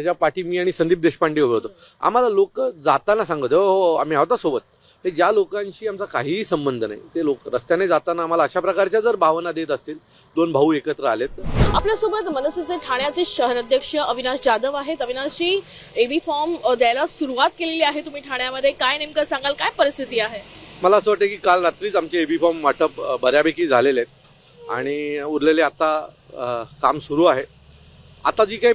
ह्याच्या पाठी मी आणि संदीप देशपांडे उभे होतो. आम्हाला लोक जाताना सांगत हो हो आम्ही आहोत सोबत. हे ज्या लोकांशी आमचा काहीही संबंध नाही ते लोक रस्त्याने जाताना आम्हाला अशा प्रकारच्या जर भावना देत असतील दोन भाऊ एकत्र आलेत. आपल्यासोबत मनसेचे ठाण्याचे शहराध्यक्ष अविनाश जाधव आहेत. अविनाशजी एबी फॉर्म द्यायला सुरुवात केलेली आहे तुम्ही ठाण्यामध्ये. काय नेमकं सांगाल? काय परिस्थिती आहे? मला असं वाटतं की काल रात्रीच आमचे एबी फॉर्म वाटप बऱ्यापैकी झालेले आहेत. आणि उरलेले आता काम सुरू आहे. आता जी काही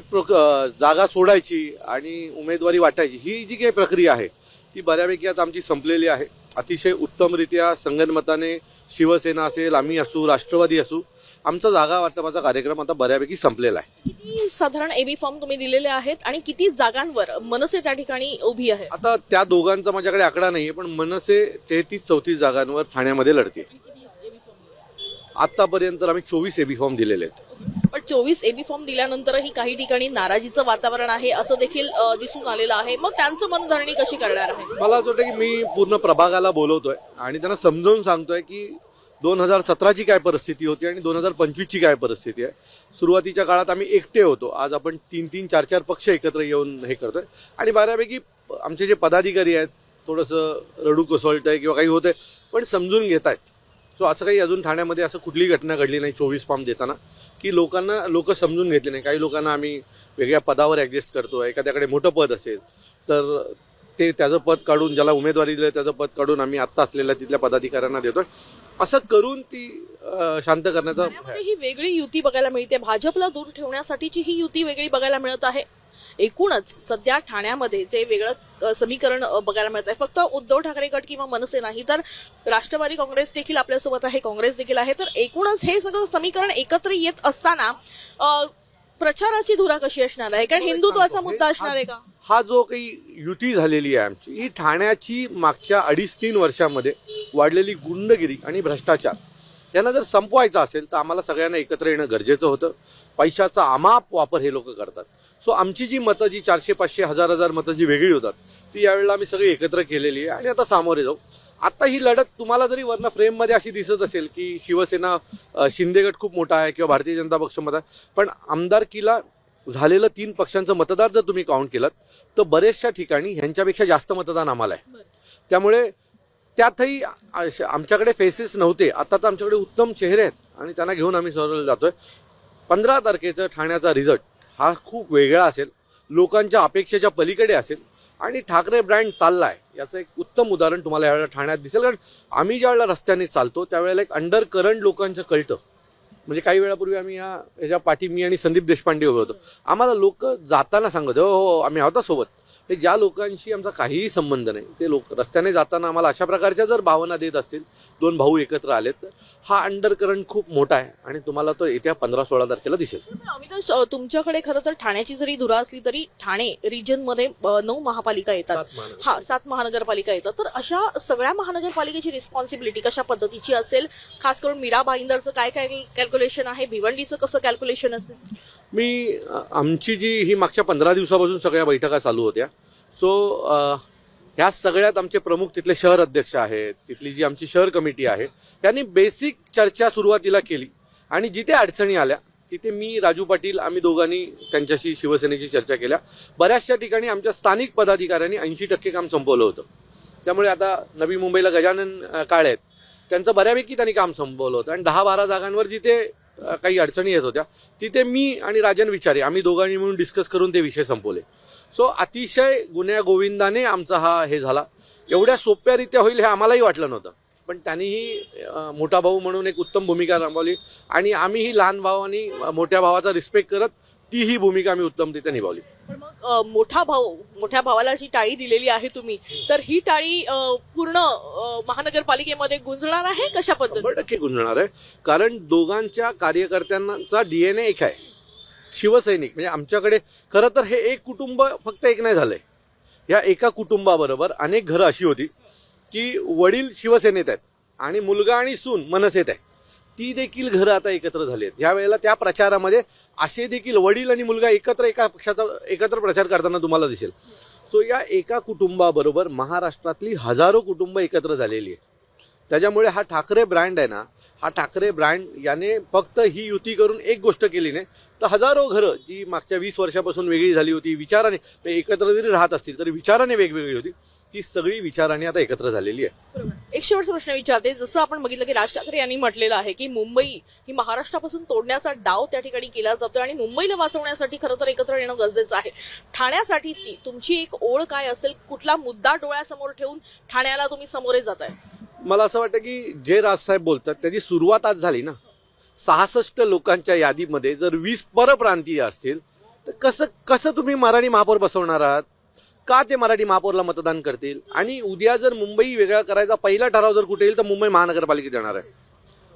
जागा सोडायची आणि उमेदवारी वाटायची ही जी काही प्रक्रिया आहे ती बऱ्यापैकी आता आमची संपलेली आहे. अतिशय उत्तमरित्या संगनमताने शिवसेना असेल आम्ही असू राष्ट्रवादी असू आमचा जागा वाटपाचा कार्यक्रम आता बऱ्यापैकी संपलेला आहे. किती साधारण एबी फॉर्म तुम्ही दिलेले आहेत आणि किती जागांवर मनसे त्या ठिकाणी उभी आहे? आता त्या दोघांचा माझ्याकडे आकडा नाही आहे पण मनसे तेहतीस चौतीस जागांवर ठाण्यामध्ये लढते आतापर्यंत आम्ही चोवीस एबी फॉर्म दिलेले आहेत. पण चोवीस एबी फॉर्म दिल्यानंतरही काही ठिकाणी नाराजीचं वातावरण आहे असं देखील दिसून आलेलं आहे. मग त्यांचं मनधरणी कशी करणार आहे? मला असं वाटतं की मी पूर्ण प्रभागाला बोलवतोय आणि त्यांना समजावून सांगतोय की दोन हजार सतराची काय परिस्थिती होती आणि दोन हजार पंचवीसची काय परिस्थिती आहे. सुरुवातीच्या काळात आम्ही एकटे होतो. आज आपण तीन तीन चार चार पक्ष एकत्र येऊन हे करतोय. आणि बऱ्यापैकी आमचे जे पदाधिकारी आहेत थोडंसं रडू कोसळतंय किंवा काही होतंय पण समजून घेत आहेत सो असं काही अजून ठाण्यामध्ये असं कुठलीही घटना घडली नाही चोवीस फॉर्म देताना की लोकांना लोक समजून घेतले नाही. काही लोकांना आम्ही वेगळ्या पदावर ॲडजस्ट करतो एखाद्याकडे मोठं पद असेल तर ते त्याचं पद काढून ज्याला उमेदवारी दिलं त्याचं पद काढून आम्ही आत्ता असलेल्या तिथल्या पदाधिकाऱ्यांना देतोय. असं करून ती शांत करण्याचा ही वेगळी युती बघायला मिळते. भाजपला दूर ठेवण्यासाठीची ही युती वेगळी बघायला मिळत आहे. एकूणच सध्या ठाण्यामध्ये जे वेगळं समीकरण बघायला मिळत आहे फक्त उद्धव ठाकरे गट किंवा मनसे नाही तर राष्ट्रवादी काँग्रेस देखील आपल्यासोबत आहे काँग्रेस देखील आहे. तर एकूणच हे सगळं समीकरण एकत्र येत असताना प्रचाराची धुरा कशी असणार आहे? कारण हिंदुत्वाचा मुद्दा असणार आहे का? हा जो काही युती झालेली आहे आमची ही ठाण्याची मागच्या अडीच तीन वर्षामध्ये वाढलेली गुंडगिरी आणि भ्रष्टाचार यांना जर संपवायचा असेल तर आम्हाला सगळ्यांना एकत्र येणं गरजेचं होतं. पैशाचा अमाप वापर हे लोक करतात. सो आमची जी मतं जी चारशे पाचशे हजार हजार मतं जी वेगळी होतात ती यावेळेला आम्ही सगळी एकत्र केलेली आहे. आणि आता सामोरे जाऊ. आता ही लढत तुम्हाला जरी वरनं फ्रेममध्ये अशी दिसत असेल की शिवसेना शिंदेगट शिंदे गट खूप मोठा आहे किंवा भारतीय जनता पक्ष मोठा आहे पण आमदारकीला झालेलं तीन पक्षांचं मतदार जर तुम्ही काउंट केलं तर बरेचशा ठिकाणी ह्यांच्यापेक्षा जास्त मतदान आम्हाला आहे. त्यामुळे त्यातही आमच्याकडे फेसेस नव्हते. आता तर आमच्याकडे उत्तम चेहरे आहेत आणि त्यांना घेऊन आम्ही सरळ जातोय. पंधरा तारखेचं ठाण्याचा रिझल्ट हा खूप वेगळा असेल लोकांच्या अपेक्षेच्या पलीकडे असेल आणि ठाकरे ब्रँड चालला आहे याचं एक उत्तम उदाहरण तुम्हाला यावेळेला ठाण्यात दिसेल. कारण आम्ही ज्या वेळेला रस्त्याने चालतो त्यावेळेला एक अंडर करंट लोकांचं कळतं. म्हणजे काही वेळापूर्वी आम्ही या ह्याच्या पाठी मी आणि संदीप देशपांडे उभे होतो. आम्हाला लोक जाताना सांगत हो हो आम्ही आहोत सोबत. हे ज्या लोकांशी आमचा काहीही संबंध नाही ते लोक रस्त्याने जाताना आम्हाला अशा प्रकारच्या जर भावना देत असतील दोन भाऊ एकत्र आलेत तर हा अंडर करंट खूप मोठा आहे आणि तुम्हाला तो येत्या पंधरा सोळा तारखेला दिसेल. अविनाश तुमच्याकडे खरं तर ठाण्याची जरी धुरा असली तरी ठाणे रिजनमध्ये अ, नऊ महापालिका येतात. हा सात महानगरपालिका येतात. तर अशा सगळ्या महानगरपालिकेची रिस्पॉन्सिबिलिटी कशा पद्धतीची असेल? खास करून मीरा भाईंदरचं काय काय कॅल्क्युलेशन आहे? भिवंडीचं कसं कॅल्क्युलेशन असेल? मी आमची जी ही मागच्या पंधरा दिवसापासून सगळ्या बैठका चालू होत्या. सो ह्या सगळ्यात आमचे प्रमुख तिथले शहर अध्यक्ष आहेत तिथली जी आमची शहर कमिटी आहे त्यांनी बेसिक चर्चा सुरुवातीला केली. आणि जिथे अडचणी आल्या तिथे मी राजू पाटील आम्ही दोघांनी त्यांच्याशी शिवसेनेची चर्चा केल्या. बऱ्याचशा ठिकाणी आमच्या स्थानिक पदाधिकाऱ्यांनी ऐंशी टक्के काम संपवलं होतं. त्यामुळे आता नवी मुंबईला गजानन काळे आहेत. त्यांचं बऱ्यापैकी त्यांनी काम संपवलं होतं. आणि दहा बारा जागांवर जिथे काही अडचणी येत होत्या. तिथे मी आणि राजन विचारे. आम्ही दोघांनी मिळून डिस्कस करून ते विषय संपवले. सो अतिशय गुन्ह्या गोविंदाने आमचा हा हे झाला. एवढ्या सोप्यारित्या होईल हे आम्हालाही वाटलं नव्हतं. पण त्यांनीही मोठा भाऊ म्हणून एक उत्तम भूमिका राबवली. आणि आम्हीही लहान भावानी मोठ्या भावाचा रिस्पेक्ट करत तीही भूमिका आम्ही उत्तमरित्या निभावली. पण मोठा भाऊ मोठ्या भावाला जी टाळी दिलेली आहे तुम्ही तर ही टाळी पूर्ण महानगरपालिकेमध्ये गुंजणार आहे कशा पद्धतीने? शंभर टक्के गुंजणार आहे. कारण दोघांच्या कार्यकर्त्यांचा डीएनए एक आहे. शिवसैनिक म्हणजे आमच्याकडे खरं तर हे एक कुटुंब फक्त एक नाही झालंय. या एका कुटुंबाबरोबर अनेक घरं अशी होती की वडील शिवसेनेत आहेत आणि मुलगा आणि सून मनसेत आहे. ती देखील घरं आता एकत्र झाली आहेत. यावेळेला त्या प्रचारामध्ये असे देखील वडील आणि मुलगा एकत्र एका पक्षाचा एकत्र प्रचार करताना तुम्हाला दिसेल. सो या एका कुटुंबाबरोबर महाराष्ट्रातली हजारो कुटुंब एकत्र झालेली आहेत. त्याच्यामुळे हा ठाकरे ब्रँड आहे ना हा ठाकरे ब्रँड याने फक्त ही युती करून एक गोष्ट केली नाही तर हजारो घरं जी मागच्या वीस वर्षापासून वेगळी झाली होती विचाराने एकत्र जरी राहत असतील तरी विचाराने वेगवेगळी होती. ती सगळी विचाराने आता एकत्र झालेली आहे. एक शेवटचा प्रश्न विचारते. जसं आपण बघितलं की राज ठाकरे यांनी म्हटलेलं आहे की मुंबई ही महाराष्ट्रापासून तोडण्याचा डाव त्या ठिकाणी केला जातोय आणि मुंबईला वाचवण्यासाठी खरं तर एकत्र येणं गरजेचं आहे. ठाण्यासाठीची तुमची एक ओळ काय असेल? कुठला मुद्दा डोळ्यासमोर ठेवून ठाण्याला तुम्ही समोरे जाताय? मला असं वाटतं की जे राजसाहेब बोलतात त्याची सुरुवात आज झाली ना. सहासष्ट लोकांच्या यादीमध्ये जर वीस परप्रांतीय असतील तर कसं कसं तुम्ही मराठी महापौर बसवणार आहात? का ते मराठी महापौरला मतदान करतील? आणि उद्या जर मुंबई वेगळा करायचा पहिला ठराव जर कुठे येईल तर मुंबई महानगरपालिकेत येणार आहे.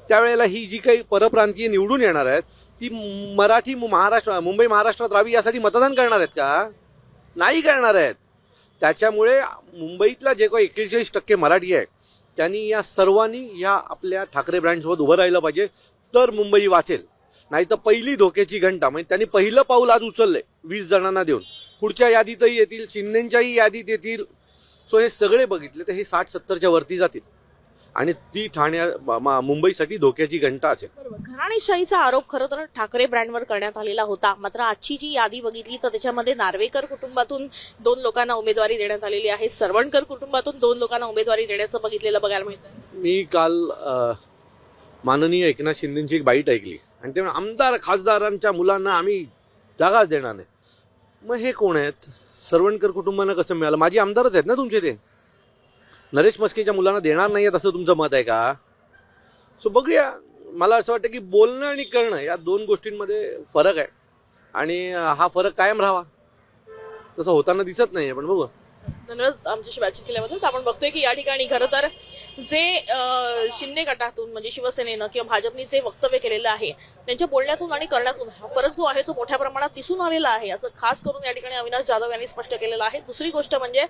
त्यावेळेला ही जी काही परप्रांतीय निवडून येणार आहेत ती मराठी मु- महाराष्ट्र मुंबई महाराष्ट्रात राहावी यासाठी मतदान करणार आहेत का? नाही करणार आहेत. त्याच्यामुळे मुंबईतला जे काही एक्केचाळीस टक्के मराठी आहे त्यांनी या सर्वांनी या आपल्या ठाकरे ब्रँडसोबत उभं राहिलं पाहिजे तर मुंबई वाचेल. नाही तर पहिली धोक्याची घंटा म्हणजे त्यांनी पहिलं पाऊल आज उचललंय वीस जणांना देऊन. पुढच्या यादीतही येतील शिंदेच्याही यादीत येतील. सो हे सगळे बघितले तर हे साठ सत्तरच्या वरती जातील. आणि ती ठाण्या मुंबईसाठी धोक्याची घंटा असेल. घराणेशाहीचा आरोप खरं तर ठाकरे ब्रँडवर करण्यात आलेला होता. मात्र आजची जी यादी बघितली तर त्याच्यामध्ये नार्वेकर कुटुंबातून दोन लोकांना उमेदवारी देण्यात आलेली आहे. सरवणकर कुटुंबातून दोन लोकांना उमेदवारी देण्याचं बघितलेलं बघायला मिळतं मी काल माननीय एकनाथ शिंदेची एक बाईट ऐकली. आणि ते आमदार खासदारांच्या मुलांना आम्ही जागाच देणार नाही. मग हे कोण आहेत? सरवणकर कुटुंबांना कसं मिळालं? माझी आमदारच आहेत ना तुमचे ते? नरेश मस्केच्या मुलांना देणार नाही आहेत असं तुमचं मत आहे का? सो बघूया. मला असं वाटतं की बोलणं आणि करणं या दोन गोष्टींमध्ये फरक आहे. आणि हा फरक कायम राहावा. तसं होताना दिसत नाही आहे पण बघू. धन्यवाद आमच्याशी बातचीत केल्याबद्दल तर आपण बघतोय की या ठिकाणी खरं तर जे शिंदे गटातून म्हणजे शिवसेनेनं किंवा भाजपने जे वक्तव्य केलेलं आहे त्यांच्या बोलण्यातून आणि करण्यातून हा फरक जो आहे तो मोठ्या प्रमाणात दिसून आलेला आहे. असं खास करून या ठिकाणी अविनाश जाधव यांनी स्पष्ट केलेलं आहे. दुसरी गोष्ट म्हणजे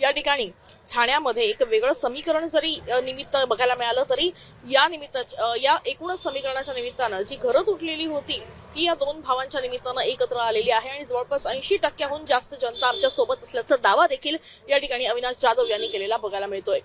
या ठिकाणी ठाण्यामध्ये एक वेगळं समीकरण जरी निमित्त बघायला मिळालं तरी या निमित्त या एकूणच समीकरणाच्या निमित्तानं जी घरं तुटलेली होती ती या दोन भावांच्या निमित्तानं एकत्र आलेली आहे आणि जवळपास ऐंशी टक्क्याहून जास्त जनता आमच्यासोबत असल्याचा दावा देखील या ठिकाणी अविनाश जाधव यांनी केलेला बघायला मिळतोय.